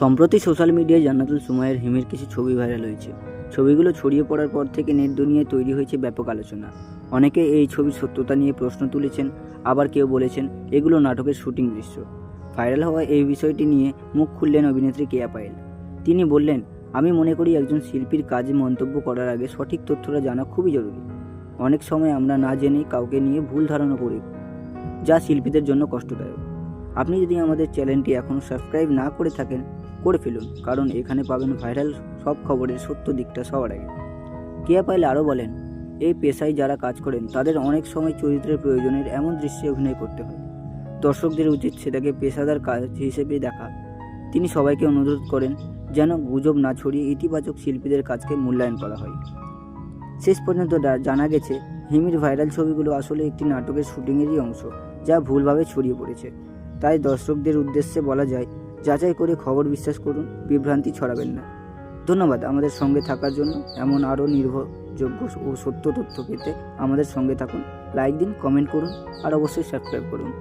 সম্প্রতি সোশ্যাল মিডিয়ায় জান্নাতুল সুমাইয়ের হিমের কিছু ছবি ভাইরাল হয়েছে। ছবিগুলো ছড়িয়ে পড়ার পর থেকে নেট দুনিয়ায় তৈরি হয়েছে ব্যাপক আলোচনা। অনেকে এই ছবির সত্যতা নিয়ে প্রশ্ন তুলেছেন, আবার কেউ বলেছেন এগুলো নাটকের শুটিং দৃশ্য। ভাইরাল হওয়া এই বিষয়টি নিয়ে মুখ খুললেন অভিনেত্রী কেয়া পায়েল। তিনি বললেন, আমি মনে করি একজন শিল্পীর কাজে মন্তব্য করার আগে সঠিক তথ্যটা জানা খুবই জরুরি। অনেক সময় আমরা না জেনেই কাউকে নিয়ে ভুল ধারণা করি, যা শিল্পীদের জন্য কষ্টদায়ক। আপনি যদি আমাদের চ্যানেলটি এখনও সাবস্ক্রাইব না করে থাকেন, করে ফেলুন, কারণ এখানে পাবেন ভাইরাল সব খবরের সত্য দিকটা সবার আগে। কেয়া পাইল আরও বলেন, এই পেশায় যারা কাজ করেন, তাদের অনেক সময় চরিত্রের প্রয়োজনের এমন দৃশ্যে অভিনয় করতে হয়। দর্শকদের উচিত সেটাকে পেশাদার কাজ হিসেবে দেখা। তিনি সবাইকে অনুরোধ করেন যেন গুজব না ছড়িয়ে ইতিবাচক শিল্পীদের কাজকে মূল্যায়ন করা হয়। শেষ পর্যন্ত জানা গেছে, হিমির ভাইরাল ছবিগুলো আসলে একটি নাটকের শুটিংয়েরই অংশ, যা ভুলভাবে ছড়িয়ে পড়েছে। তাই দর্শকদের উদ্দেশ্যে বলা যায়, যাচাই করে খবর বিশ্বাস করুন, বিভ্রান্তি ছড়াবেন না। ধন্যবাদ আমাদের সঙ্গে থাকার জন্য। এমন আরও নির্ভরযোগ্য ও সত্য তথ্য পেতে আমাদের সঙ্গে থাকুন। লাইক দিন, কমেন্ট করুন, আর অবশ্যই সাবস্ক্রাইব করুন।